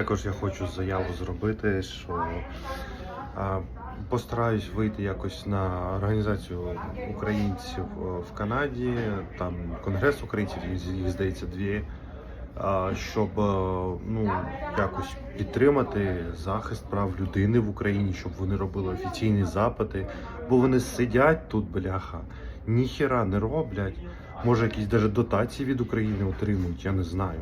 Також я хочу заяву зробити, що постараюсь вийти якось на організацію українців в Канаді, там конгрес українців, їх, здається дві. Щоб е, ну якось підтримати захист прав людини в Україні, щоб вони робили офіційні запити, бо вони сидять тут, бляха, ніхіра не роблять. Може, якісь навіть дотації від України отримують, я не знаю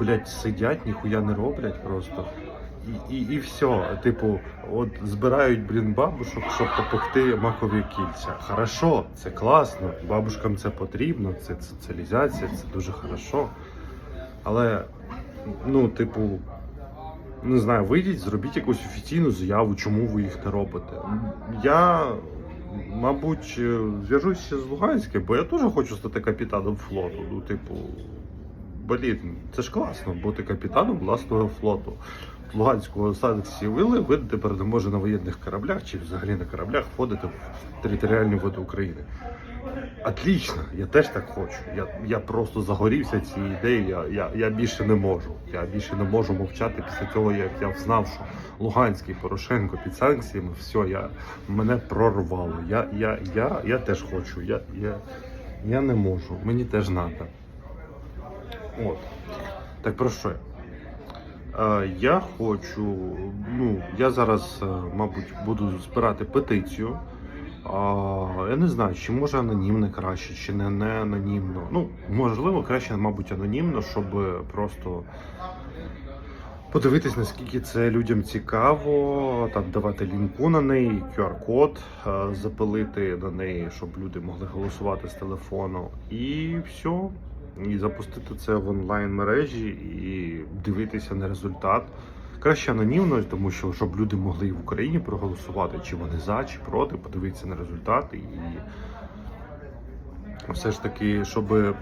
блядь, сидять, ніхуя не роблять просто. І, і, і все. Типу, от збирають, блін, бабушок, щоб попекти макові кільця. Хорошо, це класно, бабушкам це потрібно, це соціалізація, це дуже хорошо. Але, ну, типу, не знаю, вийдіть, зробіть якусь офіційну заяву, чому ви їх не робите. Я, мабуть, е, зв'яжуся з Луганським, бо я теж хочу стати капітаном флоту. Ну, типу, блін, це ж класно бути капітаном власного флоту. В Луганську санкції вели, ви тепер не може на воєнних кораблях чи взагалі на кораблях входити в територіальні води України. Отлично, я теж так хочу. Я, я просто загорівся цією ідеєю. Я, я, я більше не можу. Я більше не можу мовчати після того, як я знав, що Луганський Порошенко під санкціями, все, я, мене прорвало. Я, я, я, я теж хочу. Я, я, я не можу. Мені теж треба. От. Так про що? я? Е, я хочу, ну, я зараз, е, мабуть, буду збирати петицію. Я не знаю, чи може анонімне краще, чи не, не анонімно. Ну, можливо, краще, мабуть, анонімно, щоб просто подивитись, наскільки це людям цікаво, там давати лінку на неї, QR-код е, запилити на неї, щоб люди могли голосувати з телефону. І все. І запустити це в онлайн мережі і дивитися на результат. Краще анонімно, тому що щоб люди могли і в Україні проголосувати, чи вони за, чи проти, подивитися на результат і все ж таки, щоб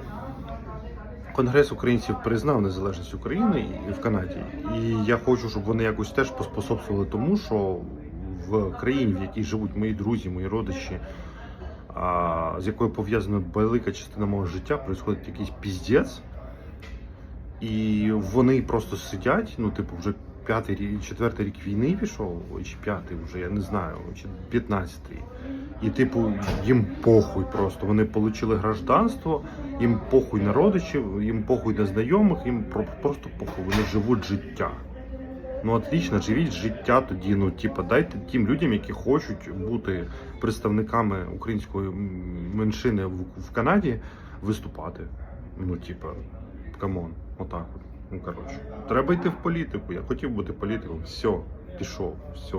Конгрес українців признав незалежність України і в Канаді. І я хочу, щоб вони якось теж поспособствували тому, що в країні, в якій живуть мої друзі, мої родичі, а, з якою пов'язана велика частина мого життя, відбувається якийсь піздець. І вони просто сидять, ну, типу, вже п'ятий рік, четвертий рік війни пішов, чи п'ятий вже, я не знаю, чи п'ятнадцятий. І, типу, їм похуй просто. Вони отримали гражданство, їм похуй на родичів, їм похуй на знайомих, їм просто похуй. Вони живуть життя. Ну, отлично, живіть життя тоді. Ну, типа, дайте тим людям, які хочуть бути представниками української меншини в, Канаді, виступати. Ну, типа, камон, отак от. Ну, коротше. Треба йти в політику. Я хотів бути політиком. Все, пішов, все.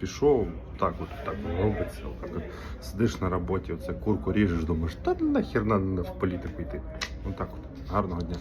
Пішов, так от так робиться. Так от сидиш на роботі, оце курку ріжеш, думаєш, та нахер надо в політику йти. Отак от. Гарного дня.